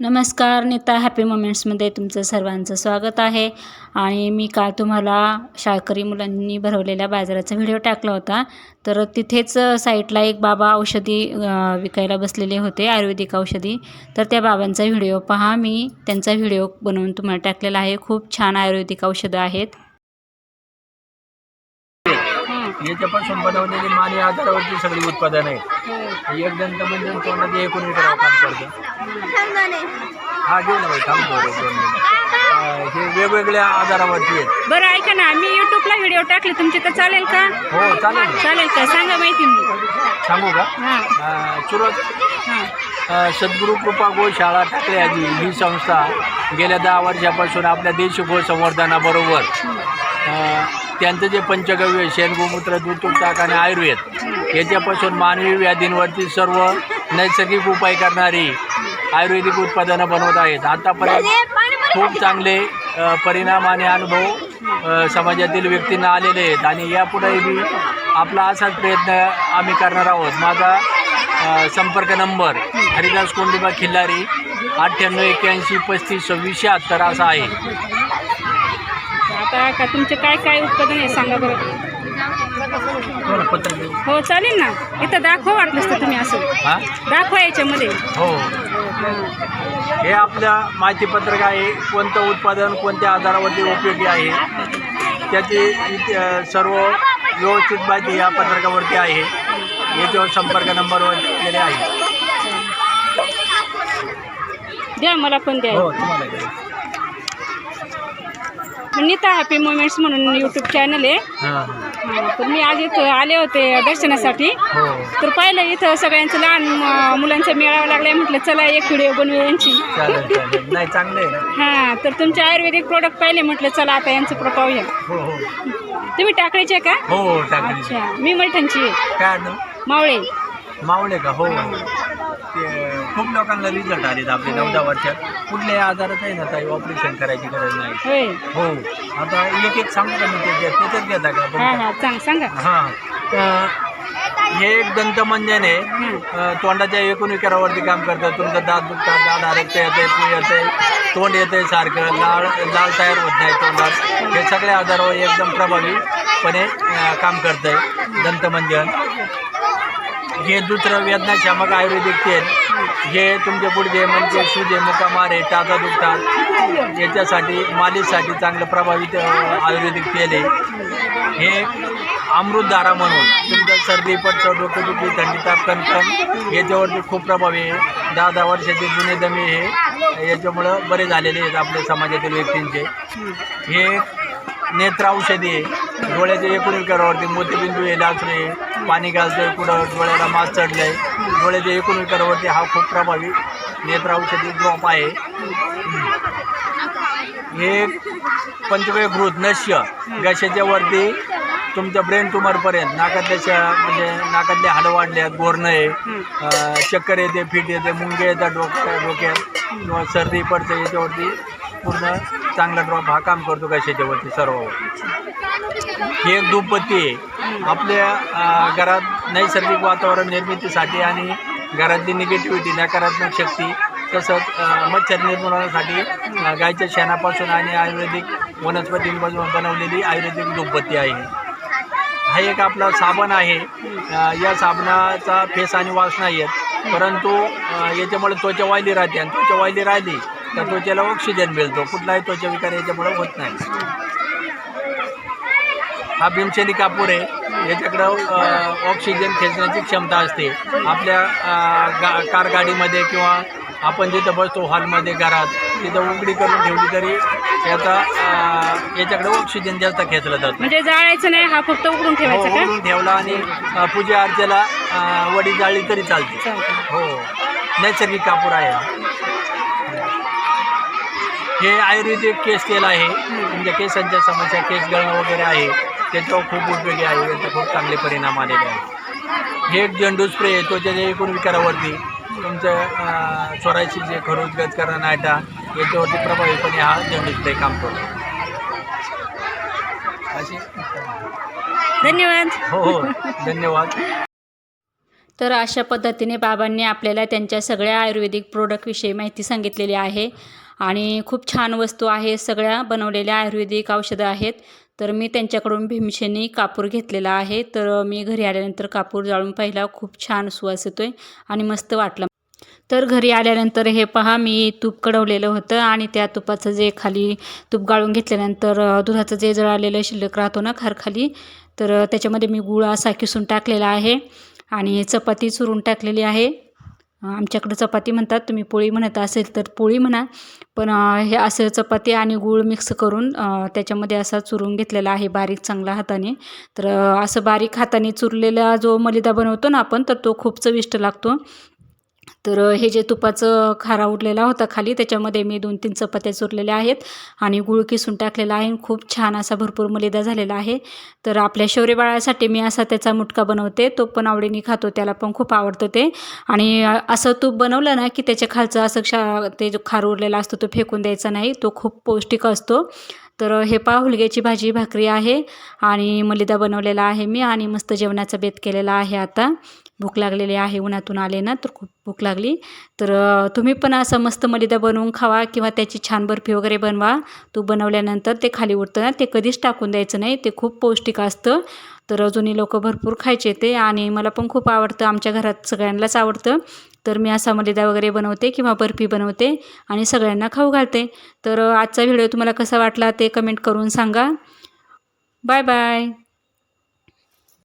नमस्कार नीता हॅपी मोमेंट्समध्ये तुमचं सर्वांचं स्वागत आहे. आणि मी काल तुम्हाला शाळकरी मुलांनी भरवलेल्या बाजाराचा व्हिडिओ टाकला होता. तर तिथेच साईटला एक बाबा औषधी विकायला बसलेले होते आयुर्वेदिक औषधी. तर त्या बाबांचा व्हिडिओ पहा. मी त्यांचा व्हिडिओ बनवून तुम्हाला टाकलेला आहे. खूप छान आयुर्वेदिक औषधं आहेत. याच्यापासून बनवलेली मानी आधारावरची सगळी उत्पादनं आहेत. एक दंत म्हणजे तोंडाचे एकूण करावं काम करतं. हा घेऊ ना बाई थांबतो रे दोन मिनिटं. अं, हे वेगवेगळ्या आजारावरती आहेत. बरं ऐका ना मी यूट्यूबला व्हिडिओ टाकले तुमचे तर चालेल का? हो चालेल. ना. चालेल का? सांगा माहिती मी सांगू का? हां. अं, सुरत हां. अं, सद्गुरू कृपा गोशाळा टाकल्याची ही संस्था गेल्या दहा वर्षापासून आपल्या देशी गो संवर्धनाबरोबर अं, त्यांचं जे पंचगव्य शेणगोमूत्र दूध ताक आणि आयुर्वेद याच्यापासून मानवी व्याधींवरती सर्व नैसर्गिक उपाय करणारी आयुर्वेदिक उत्पादनं बनवत आहेत. आतापर्यंत खूप चांगले परिणाम आणि अनुभव समाजातील व्यक्तींना आलेले आहेत. आणि यापुढेही आपला असाच प्रयत्न आम्ही करणार आहोत. माझा संपर्क नंबर हरिदास कोंडिबा खिल्लारी अठ्ठ्याण्णव एक्क्याऐंशी पस्तीस सव्वीस शहात्तर असा आहे. आता का तुमचे काय काय उत्पादन आहे सांगा बरं. पत्र हो चालेल ना. इथं दाखवा वाटलंच तर तुम्ही असं. हां? दाखवा याच्यामध्ये. हो. हे आपल्या माहितीपत्रक आहे कोणतं उत्पादन कोणत्या आधारावरती उपयोगी आहे. त्याची सर्व व्यवस्थित माहिती या पत्रकावरती आहे. याच्यावर संपर्क नंबरवर दिलेले आहे. द्या मला पण द्या. हो तुम्हाला द्या. नीता हॅपी मोमेंट्स म्हणून यूट्यूब चॅनल आहे. हां हां. हा, तर मी आज इथं आले होते दर्शनासाठी. हो. तर पाहिलं इथं सगळ्यांचं लहान मुलांचा मेळावा लागलाय. म्हटलं चला एक व्हिडिओ बनवू यांची. चालेल चालेल. नाही चांगलं आहे ना? हां तर तुमचे आयुर्वेदिक प्रोडक्ट पाहिले. म्हटलं चला आता यांचं प्रभाव घ्या हो हो. तुम्ही टाकायचे का? हो हो टाकली अच्छा. मी मलठणची आहे. काय? मावळे. मावळे का? हो. ते खूप लोकांना रिझल्ट आलेत आपले नऊ दहा वर्षात. कुठल्याही आजारात आहे ना काही ऑपरेशन करायची गरज नाही. होय. हो. आता एक एक सांगू का मी ते त्याच्यात घेता का हां आपण? हां सांग सांगा. हां. तर हे एक दंतमंजन आहे. हं. अ, तोंडाच्या एकूण विकारावरती काम करतं तुमचं दात दुखतात दात आरक्त येते पू येते तोंड येते सारखं लाळ लाल तयार होत नाही तोंडात. हे सगळ्या आजारावर एकदम प्रभावीपणे अ, काम करतं आहे दंतमंजन हे दुसरं वेदनाशामक आयुर्वेदिक तेल. हे तुमचे पुढचे म्हणजे सुजे मुकामार आहे टाचा दुखतात याच्यासाठी मालिशसाठी चांगलं प्रभावित आयुर्वेदिक तेल आहे. हे अमृतधारा म्हणून. तुमचं सर्दी पटसर डोकेदुखी थंडी ताप कणकण याच्यावरती खूप प्रभावी आहे. दहा दहा वर्षाचे जुने दमे हे. याच्यामुळं बरे झालेले आहेत आपल्या समाजातील व्यक्तींचे. हे नेत्र औषधी आहे. डोळ्याच्या एकूण विकारावरती मोतीबिंदू आहे. लाचू पाणी घालतोय कुठं डोळ्याला मास चढलाय. डोळ्याच्या एकूण विकारावरती हा खूप प्रभावी नेत्र औषधी ड्रॉप आहे. हे पंचवेकृत नश्य घशाच्या वरती तुमच्या ब्रेन ट्युमरपर्यंत नाकातल्या म्हणजे नाकातले हाडं वाढल्यात गोरणं आहे. चक्कर येते फिट येते मुंगे येतात डोक्या डोक्यात. किंवा सर्दी पडते याच्यावरती पूर्ण चांगला ड्रॉप हा काम करतो घशाच्यावरती सर्व? ही एक धूपपत्ती आहे. आपल्या घरात नैसर्गिक वातावरण निर्मितीसाठी आणि घरातली निगेटिव्हिटी नकारात्मक शक्ती तसंच मच्छर निर्मूलनासाठी गायच्या शेणापासून आणि आयुर्वेदिक वनस्पतींपासून बनवलेली आयुर्वेदिक धूपपत्ती आहे हा. एक आपला साबण आहे. या साबणाचा फेस आणि वास नाही आहेत परंतु याच्यामुळे त्वचा वायली राहते आणि त्वचा वायली राहिली तर त्वचेला ऑक्सिजन मिळतो? कुठलाही त्वचा विकार याच्यामुळे होत नाही. हा भीमसेनी कापूर आहे. याच्याकडं ऑक्सिजन खेचण्याची क्षमता असते. आपल्या गा कार गाडीमध्ये किंवा आपण जिथं बसतो हॉलमध्ये घरात तिथं उघडी करून ठेवली तरी याचा याच्याकडे ऑक्सिजन जास्त खेचलं जातं. म्हणजे जाळायचं नाही हा फक्त उघडून हो ठेवायचा उघडून ठेवला आणि पूजा अर्चेला वडी जाळली तरी चालते. चालतं. हो. नैसर्गिक कापूर आहे हा. आयुर्वेदिक केस तेल आहे. तुमच्या केसांच्या समस्या केस गळणं वगैरे आहे. त्याच्यावर खूप उपयोगी आहे. याचे खूप चांगले परिणाम आलेले आहेत. हे एक झेंडू स्प्रे आहे. तो त्याच्या एकूण विकारावरती तुमचं अ, स्वराची जे खरोच गजकरण नायटा याच्यावरती प्रभावीपणे हा झेंडू स्प्रे काम करतो. असे धन्यवाद. हो हो. धन्यवाद. तर अशा पद्धतीने बाबांनी आपल्याला त्यांच्या सगळ्या आयुर्वेदिक प्रोडक्टविषयी माहिती सांगितलेली आहे. आणि खूप छान वस्तू आहे सगळ्या बनवलेल्या आयुर्वेदिक औषधं आहेत. तर मी त्यांच्याकडून भीमशेनी कापूर घेतलेला आहे. तर मी घरी आल्यानंतर कापूर जाळून पाहिला खूप छान सुवास येतो आहे आणि मस्त वाटलं. तर घरी आल्यानंतर हे पहा मी तूप कडवलेलं होतं आणि त्या तुपाचं जे खाली तूप गाळून घेतल्यानंतर दुधाचं जे जळालेलं शिल्लक राहतो ना खारखाली तर त्याच्यामध्ये मी गुळ असा किसून टाकलेला आहे. आणि चपाती चुरून टाकलेली आहे. आमच्याकडं चपाती म्हणतात तुम्ही पोळी म्हणत असेल तर पोळी म्हणा. पण हे असं चपाती आणि गूळ मिक्स करून त्याच्यामध्ये असा चुरून घेतलेला आहे बारीक चांगला हाताने. तर असं बारीक हाताने चुरलेला जो मलिदा बनवतो ना आपण तर तो खूप चविष्ट लागतो. तर हे जे तुपाचं खारा उरलेला होता खाली त्याच्यामध्ये मी दोन तीन चपात्या चुरलेल्या आहेत आणि गुळ किसून टाकलेला आहे. खूप छान असा भरपूर मलिदा झालेला आहे. तर आपल्या शौर्य बाळासाठी मी असा त्याचा मुटका बनवते. तो पण आवडीने खातो त्याला पण खूप आवडतं ते. आणि असं तूप बनवलं ना की त्याच्या खालचं असं क्षा ते जो खार उरलेला असतो तो फेकून द्यायचा नाही तो खूप पौष्टिक असतो. तर हे पहा हुलग्याची भाजी भाकरी आहे आणि मलिदा बनवलेला आहे मी आणि मस्त जेवणाचा बेत केलेला आहे आता. भूक लागलेली आहे उन्हातून आले ना तर खूप भूक लागली. तर तुम्ही पण असं मस्त मलिदा बनवून खावा किंवा त्याची छान बर्फी वगैरे बनवा. तू बनवल्यानंतर ते खाली उठतं ना ते कधीच टाकून द्यायचं नाही ते खूप पौष्टिक असतं. तर जुनी लोक भरपूर खायचे ते आणि मला पण खूप आवडतं आमच्या घरात सगळ्यांनाच आवडतं. तर मी असा मलिदा वगैरे बनवते किंवा बर्फी बनवते आणि सगळ्यांना खाऊ घालते. तर आजचा व्हिडिओ तुम्हाला कसा वाटला ते कमेंट करून सांगा. Bye bye